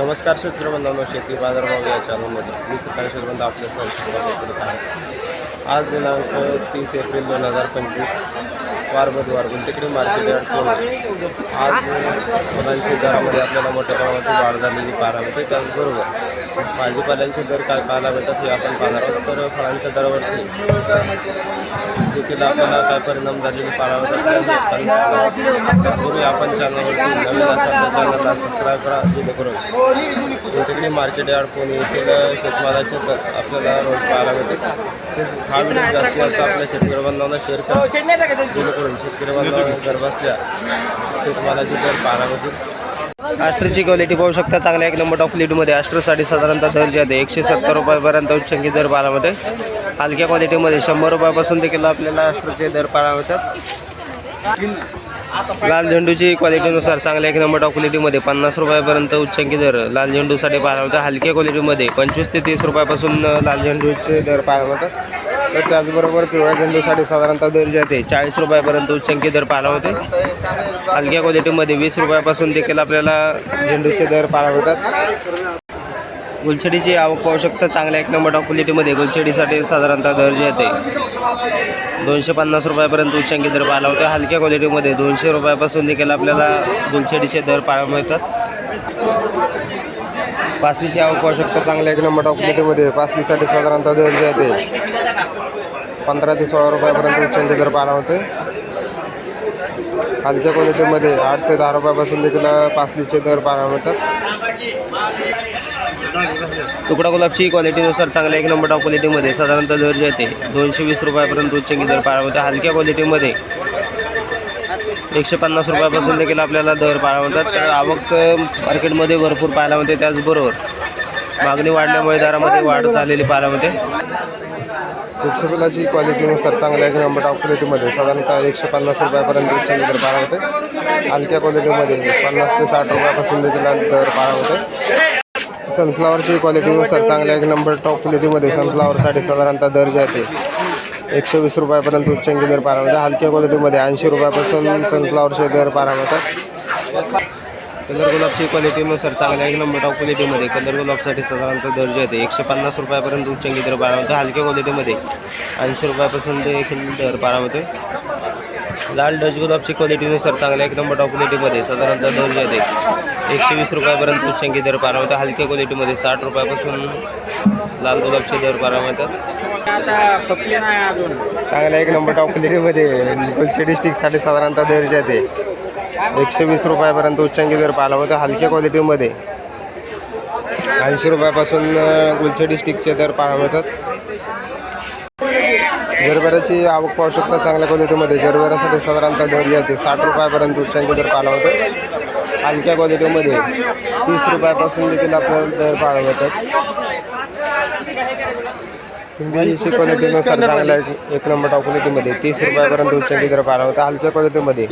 नमस्कार शेतकरी शेती बाजारभाव या चॅनलमध्ये. मी सकाळी शेतबंध आपल्या संस्कृती करत आहे. आज दिनांक तीस एप्रिल दोन हजार पंचवीस वार बुधवार गुंटेकडी मार्केट यार्ड आज फळांच्या दरामध्ये आपल्याला मोठ्या प्रमाणात वाढ झालेली पाहायला मिळते. त्याचबरोबर भाजीपाल्यांचे दर काय पाहायला मिळतात हे आपण पाहणार आहोत. तर फळांच्या दरावरती देखील आपल्याला काय परिणाम झालेले पाहायला मिळतात. त्यापूर्वी आपण चॅनलवरती नवीन असाल चॅनलला सबस्क्राईब करा जेणेकरून तिकडे मार्केट यार्ड कोण येथील शेतमालाचे दर आपल्याला रोज पाहायला मिळते तसेच हा व्हिडिओ जास्तीत जास्त आपल्या शेतकरी बांधवांना शेअर करा. जेणेकरून शेतकरी बांधवांना घर बसल्या शेतमालाचे दर पाहायला मिळतील. आस्ट्रची क्वालिटी पाहू शकता. चांगल्या एक नंबर टॉप क्वालिटीमध्ये आस्ट्रसाठी साधारणतः दर्जा आहे. एकशे सत्तर रुपयापर्यंत उच्चंकी दर पाहायला हलक्या क्वालिटीमध्ये शंभर रुपयापासून देखील आपल्याला आस्ट्रचे दर पाहायला मिळतात. लाल झेंडूची क्वालिटीनुसार चांगल्या एक नंबर टॉप क्वालिटीमध्ये पन्नास रुपयापर्यंत उच्चंकी दर लाल झेंडूसाठी पाहायला मिळतात. हलक्या क्वालिटीमध्ये पंचवीस ते तीस रुपयापासून लाल झेंडूचे दर पाहायला मिळतात. तर त्याचबरोबर पिवळ्या झेंडूसाठी साधारणतः दर जे आहे ते चाळीस रुपयापर्यंत उच्चंकी दर पाहायला होते. हलक्या क्वालिटीमध्ये वीस रुपयापासून देखील आपल्याला झेंडूचे दर पाहायला होतात गुलछडीची आवक पाहू शकता चांगल्या एक नंबर टॉप क्वालिटीमध्ये गुलछडीसाठी साधारणतः दर जे आहे दोनशे पन्नास रुपयापर्यंत उच्चांकी दर पाहायला होते. हलक्या क्वालिटीमध्ये दोनशे रुपयापासून देखील आपल्याला गुलछडीचे दर पाहायला मिळतात. पासलीची आवक पाहू चांगल्या एक नंबर टॉप क्वालिटीमध्ये पासलीसाठी साधारणतः दर जे आहे पंधरा ते सोळा रुपयापर्यंत उच्चांचे दर पाहायला होते. हलक्या क्वालिटीमध्ये आठ ते दहा रुपयापासून देखील पासलीचे दर पाहायला मिळतात. तुकडा गुलाबची क्वालिटीनुसार चांगल्या एक नंबर टॉप क्वालिटीमध्ये साधारणतः दर जे आहे ते दोनशे वीस रुपयापर्यंत उच्चंकी दर पाहायला होते हलक्या क्वालिटीमध्ये एकशे पन्नास रुपयापासून देखील आपल्याला दर पाहायला मिळतात. तर आवक मार्केटमध्ये भरपूर पाहायला मिळते त्याचबरोबर मागणी वाढल्यामुळे दरामध्ये वाढ झालेली पाहायला मिळते. फुलाची क्वालिटीनुसार चांगल्या एक नंबर टॉप क्वालिटीमध्ये साधारणतः एकशे पन्नास रुपयापर्यंत चांगली दर पाहायला होते हलक्या क्वालिटीमध्ये पन्नास ते साठ रुपयापासून देखील दर पाहायला होते सनफ्लावरची क्वालिटीनुसार चांगल्या एक नंबर टॉप क्वालिटीमध्ये सनफ्लावरसाठी साधारणतः दर जे आहे ते एकशे वीस रुपयापर्यंत चंगी दर पारा मिळतात हलक्या क्वालिटीमध्ये ऐंशी रुपयापासून सनफ्लावरचे दर पारा मिळतात कलर गुलाबची क्वालिटीनुसार चांगल्या एक नंबर टॉप क्वालिटीमध्ये कलर गुलाबसाठी साधारणतः दर्जा येते एकशे पन्नास रुपयापर्यंत उच्चांकी दर पारा मिळतात हलक्या क्वालिटीमध्ये ऐंशी रुपयापासून देखील दर पारा होते लाल डच गुलाबची क्वालिटीनुसार चांगल्या एक नंबर टॉप क्वालिटीमध्ये साधारणतः दर्जा येते एकशे वीस रुपयापर्यंत उच्चांकी दर पारा मिळतात हलक्या क्वालिटीमध्ये साठ रुपयापासून लाल गुलाबचे दर पाहायला मिळतात आता खपली नाही अजून. चांगल्या एक नंबर टॉप क्वालिटीमध्ये गुलचे डिस्ट्रिक्टसाठी साधारणतः दर जे आहे ते. एकशे वीस रुपयापर्यंत उच्चांकी दर पाहायला मिळतो. हलक्या क्वालिटीमध्ये ऐंशी रुपयापासून गुलचे डिस्ट्रिक्टचे दर पाहायला मिळतात. जरबेराची आवक पाहू शकता चांगल्या क्वालिटीमध्ये जरबेरासाठी साधारणतः दर जे आहे ते. साठ रुपयापर्यंत उच्चांकी दर पाहायला मिळतो. हलक्या क्वालिटीमध्ये तीस रुपयापासून देखील आपल्याला दर पाहायला मिळतात. हिंदीची क्वालिटीनुसार चांगल्या एक- एक नंबर टॉप क्वालिटीमध्ये तीस रुपयापर्यंत उच्चांकी दर पाहायला मिळतात हलक्या क्वालिटीमध्ये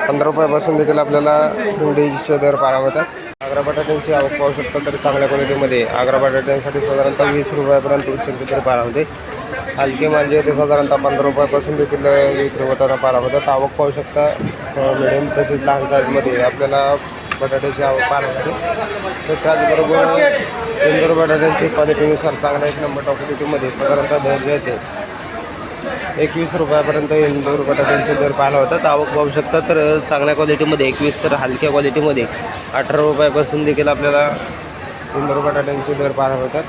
पंधरा रुपयापासून देखील आपल्याला. हिंदीचे दर पाहायला मिळतात आग्रा बटाट्यांची आवक पाहू शकता तर चांगल्या क्वालिटीमध्ये आग्रा बटाट्यांसाठी साधारणतः वीस रुपयापर्यंत उच्चांकी दर पाहायला मिळते हलके माल जे आहे ते साधारणतः पंधरा रुपयापासून देखील विक्री होताना पाहायला मिळतात आवक पाहू शकता मिडियम तसेच लहान साईजमध्ये आपल्याला बटाट्याची आवक पाहायला तर त्याचबरोबर इंदोर बटाट्याची क्वालिटीनुसार चांगल्या एक नंबर टॉप क्वालिटीमध्ये साधारणतः दर जे एकवीस रुपयापर्यंत इंदोर बटाट्यांचे दर पाहायला होतात. आवक पाहू शकता तर चांगल्या क्वालिटीमध्ये एकवीस तर हलक्या क्वालिटीमध्ये अठरा रुपयापासून देखील आपल्याला इंदोर बटाट्यांचे दर पाहायला होतात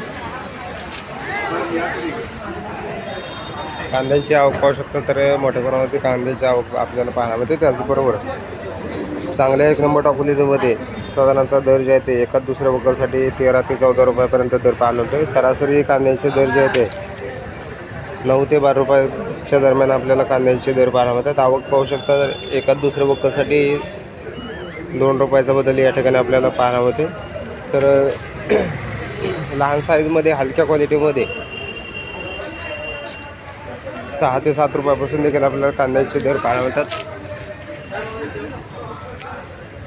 कांद्यांची आवक पाहू शकता तर मोठ्या प्रमाणात कांद्याची आवक आपल्याला पाहायला मिळते. त्याचबरोबर चांगल्या एक नंबर टॉप क्वालिटीमध्ये साधारणतः दर जे आहे ते एका दुसऱ्या वकलसाठी तेरा ते चौदा रुपयापर्यंत दर पाहायला होते सरासरी कांद्याचे दर जे आहे ते नऊ ते बारा रुपयाच्या दरम्यान आपल्याला कांद्यांचे दर पाहायला मिळतात. आवक पाहू शकता तर एकाच दुसऱ्या वकलसाठी दोन रुपयाचा बदल या ठिकाणी आपल्याला पाहायला होते तर लहान साईजमध्ये हलक्या क्वालिटीमध्ये सहा ते सात रुपयापासून देखील आपल्याला कांद्याचे दर पाहायला मिळतात.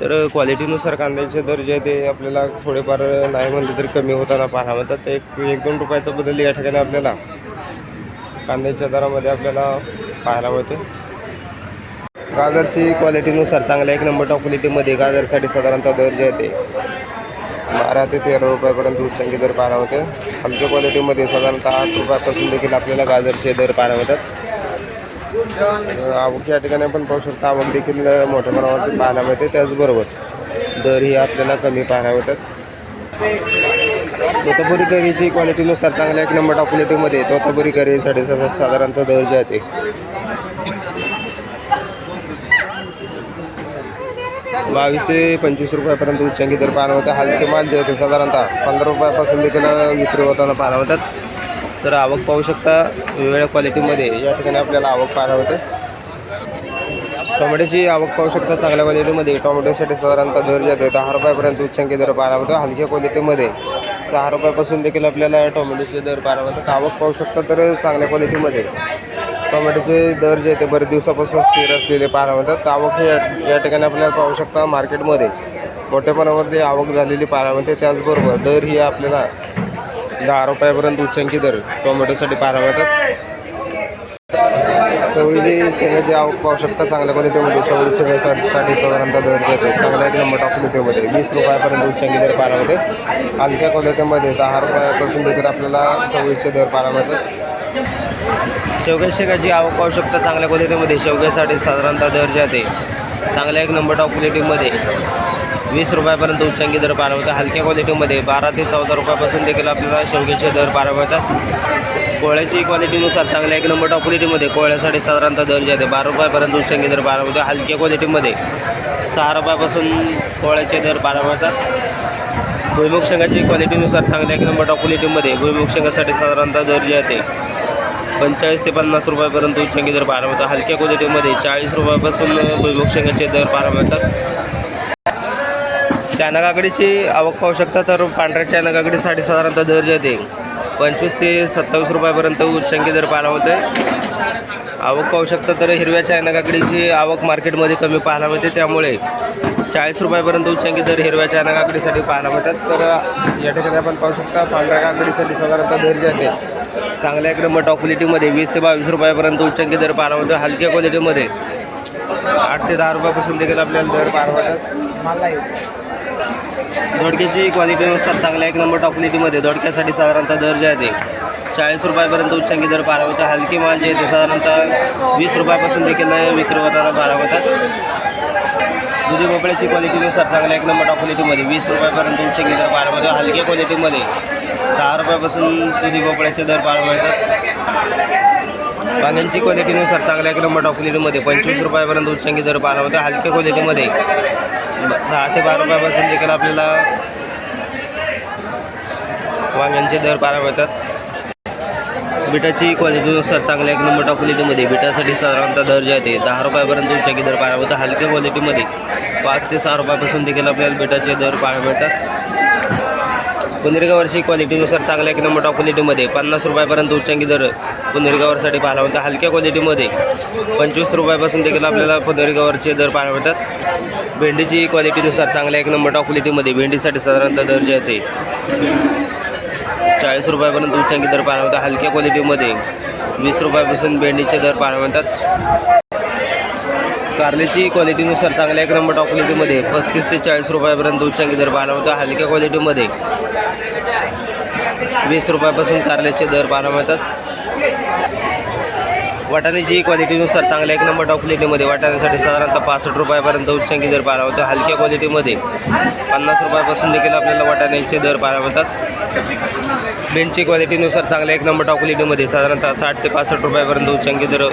तर क्वालिटीनुसार कांद्याचे दर जे ते आपल्याला थोडेफार नाही म्हणले तरी कमी होताना पाहायला मिळतात तर एक एक दोन रुपयाचा बदल या ठिकाणी आपल्याला कांद्याच्या दरामध्ये आपल्याला पाहायला मिळते गाजरची क्वालिटीनुसार चांगल्या एक नंबर टॉप क्वालिटीमध्ये गाजरसाठी साधारणतः दर जे आहे ते बारा ते तेरा रुपयापर्यंत उच्चांकी दर पाहायला होते हलक्या क्वालिटीमध्ये साधारणतः आठ रुपयापासून देखील आपल्याला गाजरचे दर पाहायला मिळतात. आवक या ठिकाणी आपण पाहू शकता आवक देखील मोठ्या प्रमाणावरती पाहायला मिळते. त्याचबरोबर दर ही आपल्याला कमी पाहायला मिळतात. तोतापुरी करीची क्वालिटीनुसार चांगल्या एक नंबर टॉप क्वालिटीमध्ये तोतापुरी करीसाठी साधारणतः दर जे आहे बावीस ते पंचवीस रुपयापर्यंत उच्चांकी दर पाहायला होतं हलके माल जे होते साधारणतः पंधरा रुपयापासून देखील विक्री होताना पाहायला होतात तर आवक पाहू शकता वेगवेगळ्या क्वालिटीमध्ये या ठिकाणी आपल्याला आवक पाहायला होते टोमॅटोची आवक पाहू शकता चांगल्या क्वालिटीमध्ये टोमॅटोसाठी साधारणतः दर जे दहा रुपयापर्यंत उच्चांकी दर पाहायला होतो हलक्या क्वालिटीमध्ये सहा रुपयापासून देखील आपल्याला टोमॅटोचे दर पाहायला होतात आवक पाहू शकता तर चांगल्या क्वालिटीमध्ये टोमॅटोचे दर जे आहे ते बरेच दिवसापासून स्थिर असलेले पाहायला मिळतात. आवक हे या- ठिकाणी आपल्याला पाहू शकता मार्केटमध्ये मोठ्या प्रमाणामध्ये आवक झालेली पाहायला मिळते. त्याचबरोबर दर ही आपल्याला दहा रुपयापर्यंत उच्चांकी दर टोमॅटोसाठी पाहायला मिळतात. चवळीची शेंगाची आवक पाहू शकता चांगल्या क्वालिटीमध्ये चवळी शेंगासाठी साठी साधारणतः दर घेतो चांगला एक नंबर टॉप क्वालिटीमध्ये वीस रुपयापर्यंत उच्चांकी दर पाहायला मिळते. हलक्या क्वालिटीमध्ये दहा रुपयापासून देखील आपल्याला चवळीचे दर पाहायला मिळतात. शेवग्या शेंगाची आवक पाहू शकता चांगल्या क्वालिटीमध्ये शेवग्यासाठी साधारणतः दर जाते. चांगल्या एक नंबर टॉप क्वालिटीमध्ये वीस रुपयापर्यंत उच्चांकी दर पाहायला हलक्या क्वालिटीमध्ये बारा ते चौदा रुपयापासून देखील आपल्याला शेवग्याचे दर पाहायला मिळतात कोळ्याची क्वालिटीनुसार चांगल्या एक नंबर टॉप क्वालिटीमध्ये कोळ्यासाठी साधारणतः दर जे आहे बारा रुपयापर्यंत उच्चांकी दर पाहायला मिळतो हलक्या क्वालिटीमध्ये सहा रुपयापासून कोळ्याचे दर पाहायला मिळतात भुईमुग शेंगाची क्वालिटीनुसार चांगल्या एक नंबर टॉप क्वालिटीमध्ये भुईमुग शेंगासाठी साधारणतः दर जे आहे ते पंचेचाळीस ते पन्नास रुपयापर्यंत उच्चांकी दर पाहायला होतात हलक्या क्वालिटीमध्ये चाळीस रुपयापासून भुईमुग शेंगाचे दर पार मिळतात चायना काकडीची आवक पाहू शकता तर पांढऱ्या चायना काकडीसाठी साधारणतः दर जे आहे पंचवीस ते सत्तावीस रुपयापर्यंत उच्चांकी दर पाहायला होते आवक पाहू शकता तर हिरव्या चायना काकडीची आवक मार्केटमध्ये कमी पाहायला मिळते. त्यामुळे चाळीस रुपयापर्यंत उच्चांकी दर हिरव्या चायना काकडीसाठी पाहायला मिळतात. तर या ठिकाणी आपण पाहू शकता पांढऱ्या काकडीसाठी साधारणतः दर जे आहे चांगल्या इकडे नंबर टॉप क्वालिटीमध्ये वीस ते बावीस रुपयापर्यंत उच्चांकी दर पाहायला मिळतो हलक्या क्वालिटीमध्ये आठ ते दहा रुपयापासून देखील आपल्याला दर पाहायला मिळतात. दोडक्याची क्वालिटीनुसार चांगल्या एक नंबर टॉप क्वालिटीमध्ये दोडक्यासाठी साधारणतः दर जे आहे ते. चाळीस रुपयापर्यंत उच्चांकी दर पारा होते हलकी माल जे आहे ते साधारणतः वीस रुपयापासून देखील विक्री होताना पाहायला होतात दुधी भोपळ्याची क्वालिटीनुसार चांगल्या एक नंबर टॉप क्वालिटीमध्ये वीस रुपयापर्यंत उच्चांकी दर पाहायला होता हलक्या क्वालिटीमध्ये दहा रुपयापासून दुधी भोपळ्याचे दर पारा मिळतात वांग्यांची क्वालिटीनुसार चांगल्या एक नंबर टॉप क्वालिटीमध्ये पंचवीस रुपयापर्यंत उच्चांकी दर पाहायला होता हलक्या क्वालिटीमध्ये दहा ते बारा रुपयापासून देखील आपल्याला वांग्यांचे दर बारा मिळतात. बिटाची क्वालिटीनुसार चांगल्या एक नंबर टॉप क्वालिटीमध्ये बिटासाठी साधारणतः दर जे आहे ते दहा रुपयापर्यंत उच्चांकी दर पाहायला मिळतात. हलक्या क्वालिटीमध्ये पाच ते सहा रुपयापासून देखील आपल्याला बिटाचे दर पाहायला मिळतात. पुनेरगावरची क्वालिटीनुसार चांगल्या एक नंबर टॉप क्वालिटीमध्ये पन्नास रुपयापर्यंत उच्चांकी दर पुनर्गावरसाठी पाहायला मिळतात. हलक्या क्वालिटीमध्ये पंचवीस रुपयापासून देखील आपल्याला पुनर्गावरचे दर पाहायला मिळतात. भेंडीची क्वालिटीनुसार चांगल्या एक नंबर टॉप क्वालिटीमध्ये भेंडीसाठी साधारणतः दर जे आहे चाळीस रुपयापर्यंत उच्चांकी दर पाहायला मिळतात. हलक्या क्वालिटीमध्ये वीस रुपयापासून भेंडीचे दर पाहायला मिळतात. कारल्याची क्वालिटीनुसार चांगल्या एक नंबर टॉप क्वालिटीमध्ये पस्तीस ते चाळीस रुपयापर्यंत उच्चांकी दर पाहायला मिळतात. हलक्या क्वालिटीमध्ये वीस रुपयापासून कारल्याचे दर पाहायला मिळतात. वाटाण्याची क्वालिटीनुसार चांगल्या एक नंबर टॉप क्वालिटीमध्ये वाटाण्यासाठी साधारणतः पासष्ट रुपयापर्यंत उच्चांकी दर पाहायला होतो. हलक्या क्वालिटीमध्ये पन्नास रुपयापासून देखील आपल्याला वाटाण्याचे दर पाहायला मिळतात. बीनची क्वालिटीनुसार चांगल्या एक नंबर टॉप क्वालिटीमध्ये साधारणतः साठ ते पासष्ट रुपयापर्यंत उच्चांकी दर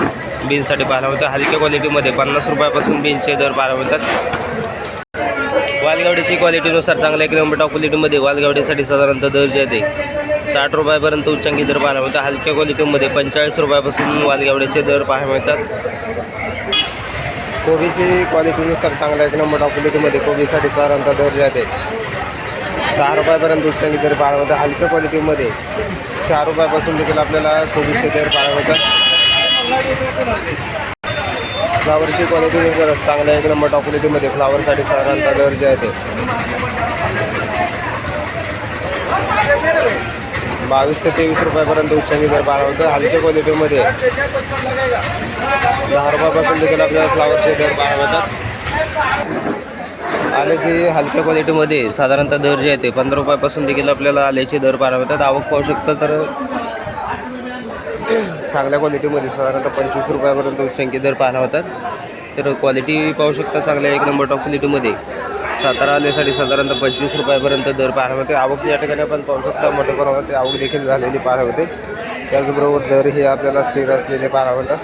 बीनसाठी पाहायला मिळतं. हलक्या क्वालिटीमध्ये पन्नास रुपयापासून बीनचे दर पाहायला वालगावडीची क्वालिटीनुसार चांगल्या एक नंबर टॉप क्वालिटीमध्ये वालगावडीसाठी साधारणतः दर जे आहे साठ रुपयापर्यंत उच्चांकी दर पाहायला मिळतात. हलक्या क्वालिटीमध्ये पंचेचाळीस रुपयापासून वालगावडीचे दर पाहायला मिळतात. कोबीची क्वालिटीनुसार चांगल्या एक नंबर टॉप क्वालिटीमध्ये कोबीसाठी साधारणतः दर जे आहे सहा रुपयापर्यंत उच्चांकी दर पाहायला मिळतात. हलक्या क्वालिटीमध्ये चार रुपयापासून देखील आपल्याला कोबीचे दर पाहायला मिळतात. फ्लावरची क्वालिटीनुसार चांगल्या एक नंबर टॉप क्वालिटीमध्ये फ्लावरसाठी साधारणतः दर जे आहे ते. बावीस ते तेवीस रुपयापर्यंत उच्चांकी दर बारा होतं हलक्या क्वालिटीमध्ये दहा रुपयापासून देखील आपल्याला फ्लावरचे दर बारा होतात आल्याचे हलक्या क्वालिटीमध्ये साधारणतः दर जे आहे ते. पंधरा रुपयापासून देखील आपल्याला आल्याचे दर बारा होतात आवक पाहू शकतं तर चांगल्या क्वालिटीमध्ये साधारणतः पंचवीस रुपयापर्यंत उच्चांकी दर पाहायला होतात. तर क्वालिटी पाहू शकता चांगल्या एक नंबर टॉप क्वालिटीमध्ये सातारा आल्यासाठी साधारणतः पंचवीस रुपयापर्यंत दर पाहायला होते. आवक या ठिकाणी आपण पाहू शकता मोठ्या प्रमाणात आवक देखील झालेली पाहायला होते. त्याचबरोबर दर हे आपल्याला स्थिर असलेले पाहायला होतात.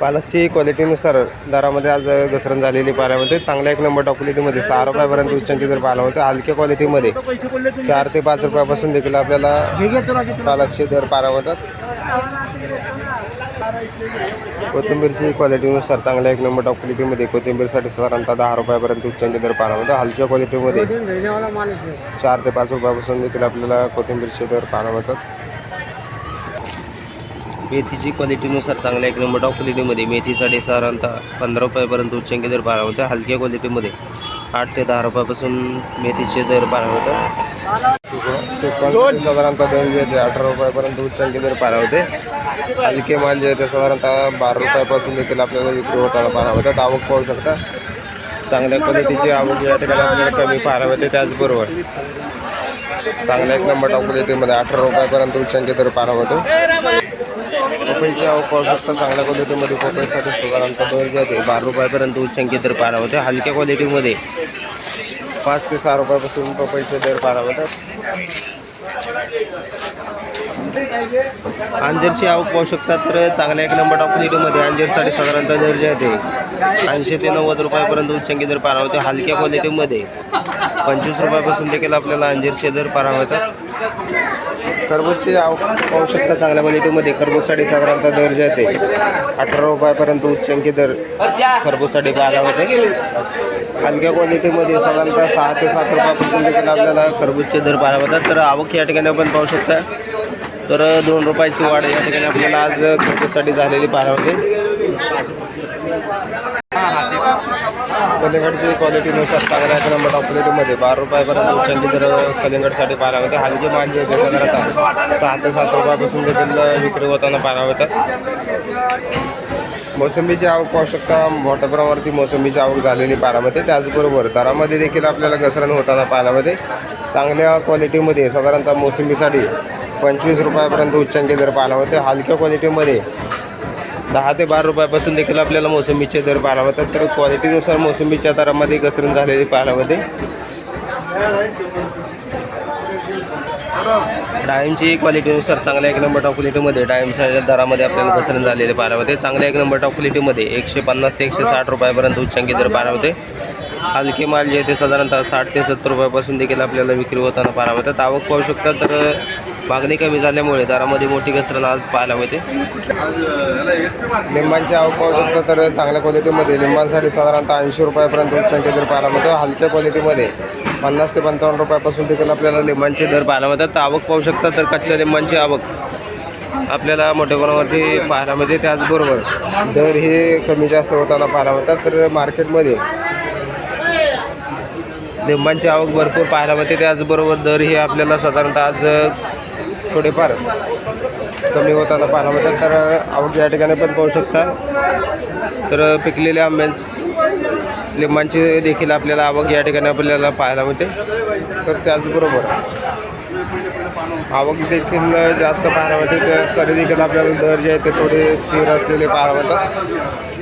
पालकची क्वालिटीनुसार दरामध्ये आज घसरण झालेली पाहायला मिळते. चांगल्या एक नंबर टॉप क्वालिटीमध्ये सहा रुपयापर्यंत उच्चांकी दर पाहायला होते हलक्या क्वालिटीमध्ये चार ते पाच रुपयापासून देखील आपल्याला पालकचे दर पाहायला मिळतात. कोथिंबीरची क्वालिटीनुसार चांगल्या एक नंबर टॉप क्वालिटीमध्ये कोथिंबीरसाठी साधारणतः दहा रुपयापर्यंत उच्चांकी दर पाहायला हलक्या क्वालिटीमध्ये चार ते पाच रुपयापासून देखील आपल्याला कोथिंबीरचे दर पाहायला मिळतात. मेथीची क्वालिटीनुसार चांगल्या एक नंबर टॉप क्वालिटीमध्ये मेथीसाठी साधारणतः पंधरा रुपयापर्यंत उच्चांकी दर पाहायला होते हलक्या क्वालिटीमध्ये आठ ते दहा रुपयापासून मेथीचे दर पाहायला होतात साधारणतः दर जे ते अठरा रुपयापर्यंत उच्चांकी दर पाहायला होते हलके माल जे आहे ते साधारणतः बारा रुपयापासून देखील आपल्याला विक्री होताना पाहायला होतात आवक पाहू शकता. चांगल्या क्वालिटीची आवक या ठिकाणी आपल्याला कमी पाहायला होते त्याचबरोबर. चांगल्या एक नंबर टॉप क्वालिटीमध्ये अठरा रुपयापर्यंत उच्चांकी दर पाहायला होतो पपईची आवक पाहू शकता चांगल्या क्वालिटीमध्ये पपईसाठी साधारणतः दर जे बारा रुपयापर्यंत उच्चांकी दर पारा होते. हलक्या क्वालिटीमध्ये पाच ते सहा रुपयापासून पपईचे दर पारा होतात. अंजीरची आवक पाहू शकता तर चांगल्या एक नंबर टॉप क्वालिटीमध्ये अंजीरसाठी साधारणतः दर जे आहे ते ऐंशी ते नव्वद रुपयापर्यंत उच्चांकी दर पारा होते. हलक्या क्वालिटीमध्ये पंचवीस रुपयापासून देखील आपल्याला अंजीरचे दर पारा होतात. खरबूजची आवक पाहू शकता चांगल्या क्वालिटीमध्ये खरबूजसाठी साधारणतः दर जे आहे ते अठरा रुपयापर्यंत उच्चांकी दर खरबूजसाठी पाहायला होते. हलक्या क्वालिटीमध्ये साधारणतः सहा ते सात रुपयापासून देखील आपल्याला खरबूजचे दर पाहायला होतात तर आवक या ठिकाणी आपण पाहू शकता. तर दोन रुपयाची वाढ या ठिकाणी आपल्याला आज खरबूजसाठी झालेली पाहायला होते कलिंगडची क्वालिटीनुसार चांगला एक नंबर टॉप क्वालिटीमध्ये बारा रुपयापर्यंत उच्चांकी दर कलिंगडसाठी पाहायला होते हलकी माल जे आहे ते सहा ते सात रुपयापासून देखील विक्री होताना पाहायला होतात मोसंबीची आवक पाहू शकता मोठ्या प्रमाणावरती मोसंबीची आवक झालेली पाहायला मिळते. त्याचबरोबर दरामध्ये देखील आपल्याला घसरण होताना पाहायला मिळते. चांगल्या क्वालिटीमध्ये साधारणतः मोसंबीसाठी पंचवीस रुपयापर्यंत उच्चांकी दर पाहायला होते हलक्या क्वालिटीमध्ये दहा ते बारा रुपयापासून देखील आपल्याला मोसंबीचे दर पाहायला मिळतात. तर क्वालिटीनुसार मोसंबीच्या दरामध्ये घसरण झालेली पाहायला मिळते. डाळिंबची क्वालिटीनुसार चांगल्या एक नंबर टॉप क्वालिटीमध्ये डाळिंबच्या दरामध्ये आपल्याला घसरण झालेले पाहायला होते चांगल्या एक नंबर टॉप क्वालिटीमध्ये एकशे पन्नास ते एकशे साठ रुपयापर्यंत उच्चांकी दर पाहायला होते हलके माल जे आहे ते साधारणतः साठ ते सत्तर रुपयापासून देखील आपल्याला विक्री होताना पाहायला मिळतात. आवक पाहू शकता तर मागणी कमी झाल्यामुळे दरामध्ये मोठी घसरण आज पाहायला मिळते. लिंबांची आवक पाहू शकता तर चांगल्या क्वालिटीमध्ये लिंबांसाठी साधारणतः ऐंशी रुपयापर्यंत उच्चांचे दर पाहायला मिळतो. हलक्या क्वालिटीमध्ये पन्नास ते पंचावन्न रुपयापासून देखील आपल्याला लिंबांचे दर पाहायला मिळतात. तर आवक पाहू शकता तर कच्च्या लिंबांची आवक आपल्याला मोठ्या प्रमाणावरती पाहायला मिळते. त्याचबरोबर दर हे कमी जास्त होताना पाहायला मिळतात. तर मार्केटमध्ये लिंबांची आवक भरपूर पाहायला मिळते. त्याचबरोबर दर हे आपल्याला साधारणतः आज थोडेफार कमी होताना पाहायला मिळतात. तर आवक या ठिकाणी पण पाहू शकता. तर पिकलेल्या आंब्यांच लिंबांची देखील आपल्याला आवक या ठिकाणी आपल्याला पाहायला मिळते. तर त्याचबरोबर आवक देखील जास्त पाहायला मिळते. तर तरी देखील आपल्याला दर जे आहे ते थोडे स्थिर असलेले पाहायला मिळतात.